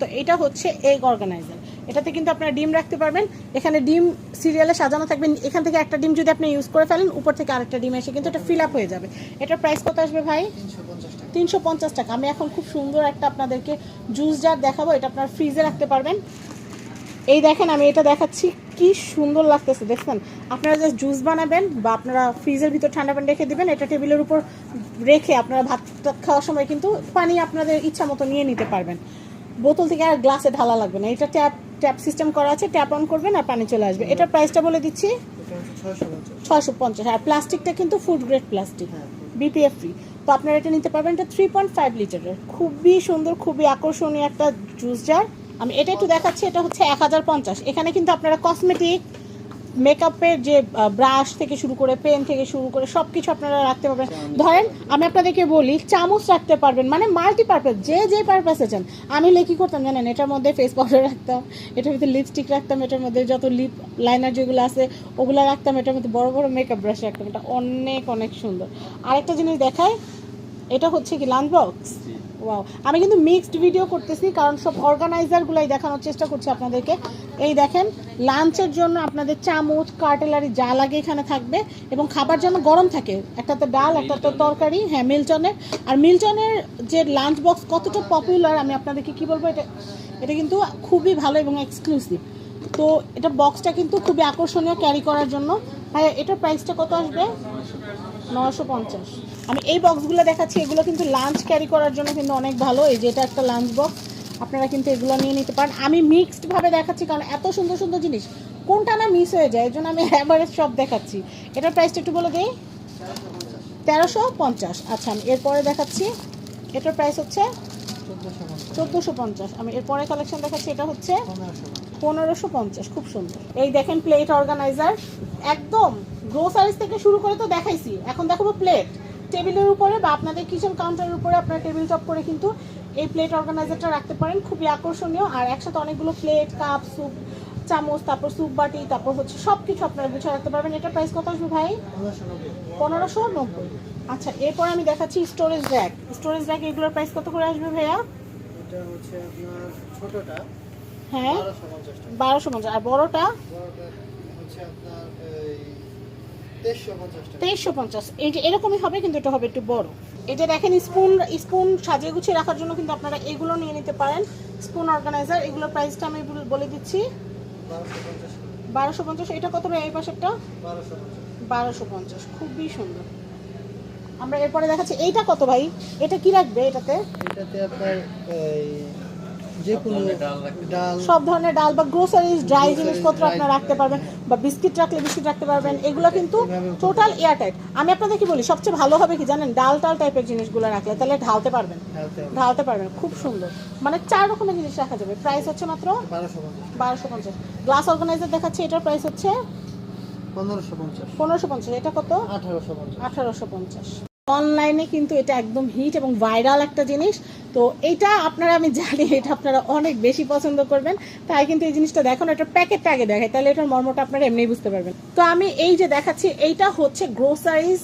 তো এটা হচ্ছে এগ অর্গানাইজার এটাতে কিন্তু আপনারা ডিম রাখতে পারবেন। এখানে ডিম সিরিয়ালে সাজানো থাকবে। এখান থেকে একটা ডিম যদি আপনি ইউজ করে ফেলেন উপর থেকে আরেকটা ডিম এসে কিন্তু এটা ফিল আপ হয়ে যাবে। এটার প্রাইস কত আসবে ভাই? তিনশো পঞ্চাশ টাকা। আমি এখন খুব সুন্দর একটা আপনাদেরকে জুস জার দেখাবো। এটা আপনার ফ্রিজে রাখতে পারবেন। এই দেখেন আমি এটা দেখাচ্ছি। কি সুন্দর লাগতেছে দেখছেন? আপনারা জাস্ট জুস বানাবেন বা আপনারা ফ্রিজের ভিতর ঠান্ডা পানি রেখে দেবেন। এটা টেবিলের উপর রেখে আপনারা ভাত খাওয়ার সময় কিন্তু পানি আপনাদের ইচ্ছা মতো নিয়ে নিতে পারবেন। বোতল থেকে আর গ্লাসে ঢালা লাগবে না। এটা ট্যাপ ট্যাপ সিস্টেম করা আছে ট্যাপ অন করবেন আর পানি চলে আসবে। এটার প্রাইসটা বলে দিচ্ছি। ছয়শো পঞ্চাশ। আর প্লাস্টিকটা কিন্তু food grade plastic BPA free তো আপনারা এটা নিতে পারবেন। এটা থ্রি পয়েন্ট ফাইভ লিটারের খুবই সুন্দর খুবই আকর্ষণীয় একটা জুস জার আমি এটা একটু দেখাচ্ছি এটা হচ্ছে এক হাজার পঞ্চাশ। এখানে কিন্তু আপনারা কসমেটিক মেকআপের যে ব্রাশ থেকে শুরু করে পেন থেকে শুরু করে সব কিছু আপনারা রাখতে পারবেন। ধরেন, আমি আপনাদেরকে বলি, চামচ রাখতে পারবেন মানে মাল্টিপারপাস যে যে পারপাসে চান। আমি কী করতাম জানেন? এটার মধ্যে ফেস পাউডার রাখতাম, এটার মধ্যে লিপস্টিক রাখতাম, এটার মধ্যে যত লিপ লাইনার যেগুলো আছে, ওগুলো রাখতাম, এটার মধ্যে বড় বড় মেকআপ ব্রাশ রাখতাম। এটা অনেক অনেক সুন্দর। আরেকটা জিনিস দেখায় এটা হচ্ছে কি লাঞ্চ বক্স ওয়াও আমি কিন্তু মিক্সড ভিডিও করতেছি কারণ সব অর্গানাইজারগুলাই দেখানোর চেষ্টা করছি আপনাদেরকে। এই দেখেন লাঞ্চের জন্য আপনাদের চামচ কার্টেলারি যা লাগে এখানে থাকবে এবং খাবার যেন গরম থাকে। একটাতে ডাল একটাতে তরকারি হ্যাঁ মিল্টনের আর মিল্টনের যে লাঞ্চ বক্স কতটা পপুলার আমি আপনাদেরকে কি বলব এটা এটা কিন্তু খুবই ভালো এবং এক্সক্লুসিভ তো এটা বক্সটা কিন্তু খুবই আকর্ষণীয় ক্যারি করার জন্য। হ্যাঁ এটার প্রাইসটা কত আসবে? নশো পঞ্চাশ। আমি এই বক্সগুলো দেখাচ্ছি, এগুলো কিন্তু লাঞ্চ ক্যারি করার জন্য কিন্তু অনেক ভালো। এই যে এটা একটা লাঞ্চ বক্স আপনারা কিন্তু এগুলো নিয়ে নিতে পারেন। আমি মিক্সড ভাবে দেখাচ্ছি কারণ এত সুন্দর সুন্দর জিনিস, কোনটা না মিস হয়ে যায়, এই জন্য আমি অ্যাভারেজ সব দেখাচ্ছি। এটার প্রাইসটা একটু বলে দিই। তেরোশো পঞ্চাশ। আচ্ছা আমি এরপরে দেখাচ্ছি। এটার প্রাইস হচ্ছে চোদ্দোশো পঞ্চাশ। আমি এরপরে কালেকশন দেখাচ্ছি, এটা হচ্ছে পনেরোশো পঞ্চাশ, খুব সুন্দর। এই দেখেন প্লেট অর্গানাইজার একদম গ্রোসারিজ থেকে শুরু করে তো দেখাইছি। এখন দেখাবো প্লেট টেবিলের উপরে বা আপনাদের কিচেন কাউন্টারের উপরে আপনার টেবিল টপ করে কিন্তু এই প্লেট অর্গানাইজারটা রাখতে পারেন। খুবই আকর্ষণীয়। আর একসাথে অনেকগুলো প্লেট কাপ স্যুপ চামচ, তারপর স্যুপ বাটি, তারপর হচ্ছে সব কিছু আপনারা গুছিয়ে রাখতে পারবেন। এটা প্রাইস কত আসবে ভাই? পনেরোশো নব্বই। আচ্ছা এরপর আমি দেখাচ্ছি স্টোরেজ র্যাক স্টোরেজ র্যাক এগুলোর প্রাইস কত করে আসবে ভাইয়া? এটা হচ্ছে আপনার ছোটটা। হ্যাঁ বারোশো পঞ্চাশ। আর বড়টা? তেইশশো পঞ্চাশ। এই যে এরকমই হবে, কিন্তু এটা হবে একটু বড়। এটা দেখেন, স্পুন স্পুন সাজিয়ে গুছিয়ে রাখার জন্য কিন্তু আপনারা এগুলো নিয়ে নিতে পারেন। স্পুন অর্গানাইজার, এগুলোর প্রাইসটা আমি বলে দিচ্ছি। বারোশো পঞ্চাশ। এটা কত এই পাশেরটা? বারোশো পঞ্চাশ। খুবই সুন্দর। আমরা এরপরে দেখাচ্ছি। এইটা কত ভাই? এটা কি রাখবে এটাতে? এটাতে আপনার যে কোনো ডাল সব ধরনের ডাল বা গ্রোসারিজ ড্রাই জিনিসপত্র আপনারা রাখতে পারবেন বা বিস্কিট রাখলে বিস্কিট রাখতে পারবেন এগুলো কিন্তু টোটাল এয়ারটাইট আমি আপনাদের কি বলি সবচেয়ে ভালো হবে কি জানেন? ডাল টাল টাইপের জিনিসগুলো রাখলে তাহলে ঢালতে পারবেন। ঢালতে পারবেন খুব সুন্দর। মানে চার রকমের জিনিস রাখা যাবে। প্রাইস হচ্ছে মাত্র বারোশো পঞ্চাশ। গ্লাস অর্গানাইজার দেখাচ্ছে এটার প্রাইস হচ্ছে পনেরোশো পঞ্চাশ। পনেরোশো পঞ্চাশ। এটা কত? আঠারোশো পঞ্চাশ। আঠারোশো পঞ্চাশ। অনলাইনে কিন্তু এটা একদম হিট এবং ভাইরাল একটা জিনিস। তো এটা আপনারা, আমি জানি, এটা আপনারা অনেক বেশি পছন্দ করবেন। তাই কিন্তু এই জিনিসটা দেখুন, এটা প্যাকেটটা আগে দেখায়। তাহলে এটার মর্মটা আপনারা এমনিই বুঝতে পারবেন। তো আমি এই যে দেখাচ্ছি, এইটা হচ্ছে গ্রোসারিজ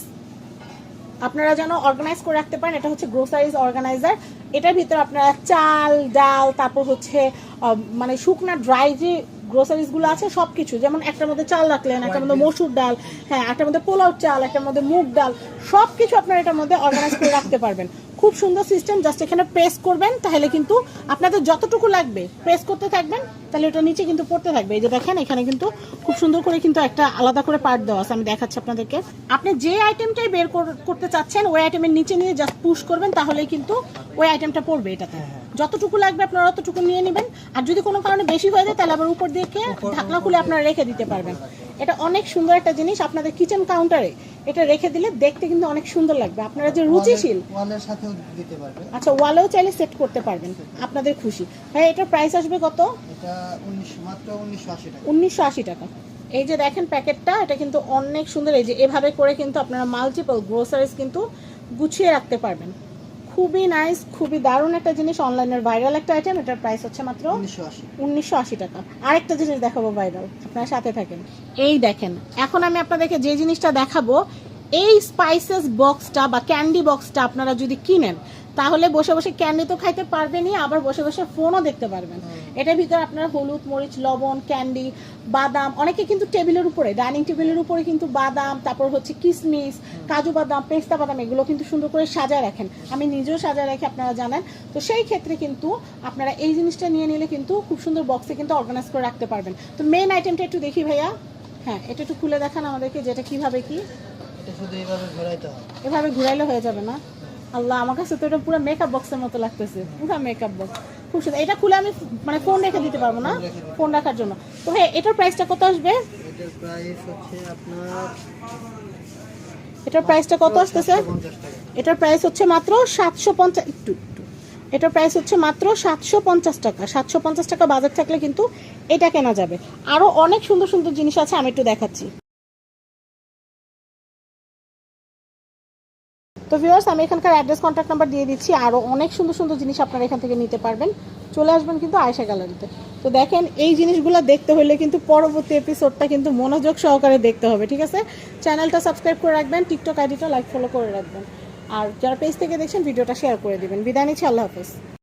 আপনারা যেন অর্গানাইজ করে রাখতে পারেন, এটা হচ্ছে গ্রোসারিজ অর্গানাইজার এটার ভিতরে আপনারা চাল, ডাল, তারপর হচ্ছে মানে শুকনা ড্রাই যে গ্রোসারিজগুলো আছে সব কিছু যেমন একটার মধ্যে চাল রাখলেন একটার মধ্যে মসুর ডাল হ্যাঁ একটার মধ্যে পোলাও চাল একটার মধ্যে মুগ ডাল সব কিছু আপনারা এটার মধ্যে অর্গানাইজ করে রাখতে পারবেন। খুব সুন্দর সিস্টেম জাস্ট এখানে প্রেস করবেন তাহলে কিন্তু আপনাদের যতটুকু লাগবে প্রেস করতে থাকবেন তাহলে ওটা নিচে কিন্তু পড়তে থাকবে। এই যে দেখেন এখানে কিন্তু খুব সুন্দর করে কিন্তু একটা আলাদা করে পার্ট দেওয়া আছে আমি দেখাচ্ছি আপনাদেরকে। আপনি যে আইটেমটাই বের কর- করতে চাচ্ছেন ওই আইটেমের নিচে নিয়ে জাস্ট পুশ করবেন তাহলেই কিন্তু ওই আইটেমটা পড়বে এটাতে। যতটুকু লাগবে আপনারা অতটুকু নিয়ে নেবেন। আর যদি কোনো কারণে বেশি হয়ে যায় তাহলে আবার উপর দিয়ে ঢাকনা খুলে আপনারা রেখে দিতে পারবেন। এটা অনেক সুন্দর একটা জিনিস। আপনাদের কিচেন কাউন্টারে এটা রেখে দিলে দেখতে কিন্তু অনেক সুন্দর লাগবে। আপনারা যে রুচিশীল। ওয়ালের সাথেও দিতে পারবে। আচ্ছা ওয়ালেও চাইলে সেট করতে পারবেন। আপনাদের খুশি। হ্যাঁ এটার প্রাইস আসবে কত? এটা মাত্র উনিশশো আশি টাকা। উনিশশো আশি টাকা। এই যে দেখেন প্যাকেটটা এটা কিন্তু অনেক সুন্দর। এই যে এভাবে করে কিন্তু আপনারা মাল্টিপল গ্রোসারিজ কিন্তু গুছিয়ে রাখতে পারবেন। খুবই নাইস খুবই দারুণ একটা জিনিস অনলাইনের ভাইরাল একটা আইটেম এটার প্রাইস হচ্ছে মাত্র উনিশশো আশি। টাকা। আরেকটা জিনিস দেখাবো ভাইরাল আপনার সাথে থাকেন। এই দেখেন এখন আমি আপনাদেরকে যে জিনিসটা দেখাবো এই স্পাইসেস বক্সটা বা ক্যান্ডি বক্সটা আপনারা যদি কিনেন তাহলে বসে বসে ক্যান্ডি তো খাইতে পারবেনই আবার বসে বসে ফোনও দেখতে পারবেন। এটার ভিতরে আপনার হলুদ মরিচ লবণ ক্যান্ডি বাদাম অনেকে কিন্তু টেবিলের উপরে ডাইনিং টেবিলের উপরে কিন্তু বাদাম তারপর হচ্ছে কিশমিশ কাজু বাদাম পেস্তা বাদাম এগুলো কিন্তু সুন্দর করে সাজায় রাখেন। আমি নিজেও সাজায় রাখি আপনারা জানেন। তো সেই ক্ষেত্রে কিন্তু আপনারা এই জিনিসটা নিয়ে নিলে কিন্তু খুব সুন্দর বক্সে কিন্তু অর্গানাইজ করে রাখতে পারবেন। তো মেন আইটেমটা একটু দেখি ভাইয়া। হ্যাঁ এটা একটু খুলে দেখান আমাদেরকে যেটা কীভাবে কি? এটা শুধু এইভাবে ঘোরাইতে হবে এভাবে ঘুরাইলে হয়ে যাবে না? আল্লাহ আমার কাছে তো এটা পুরো মেকআপ বক্সের মতো লাগতেছে। পুরো মেকআপ বক্স খুব সুন্দর। এটা খুলে আমি মানে ফোন রেখে দিতে পারব না। ফোন রাখার জন্য। তো হ্যাঁ এটার প্রাইসটা কত আসবে? এটার প্রাইস হচ্ছে আপনার এটার প্রাইসটা কত আসতেছে? এটার প্রাইস হচ্ছে মাত্র সাতশো পঞ্চাশ একটু একটু। এটার প্রাইস হচ্ছে মাত্র সাতশো পঞ্চাশ টাকা। সাতশো পঞ্চাশ টাকা বাজার থাকলে কিন্তু এটা কেনা যাবে। আরও অনেক সুন্দর সুন্দর জিনিস আছে আমি একটু দেখাচ্ছি। তো ভিউয়ার্স আমি এখানকার অ্যাড্রেস কন্ট্যাক্ট নাম্বার দিয়ে দিচ্ছি। আরও অনেক সুন্দর সুন্দর জিনিস আপনারা এখান থেকে নিতে পারবেন। চলে আসবেন কিন্তু আয়সা গ্যালারিতে তো দেখেন, এই জিনিসগুলো দেখতে হলে কিন্তু পরবর্তী এপিসোডটা কিন্তু মনোযোগ সহকারে দেখতে হবে, ঠিক আছে? চ্যানেলটা সাবস্ক্রাইব করে রাখবেন টিকটক আইডিটা লাইক ফলো করে রাখবেন। আর যারা পেজ থেকে দেখছেন, ভিডিওটা শেয়ার করে দেবেন। বিদায় নিচ্ছি, আল্লাহ হাফেজ।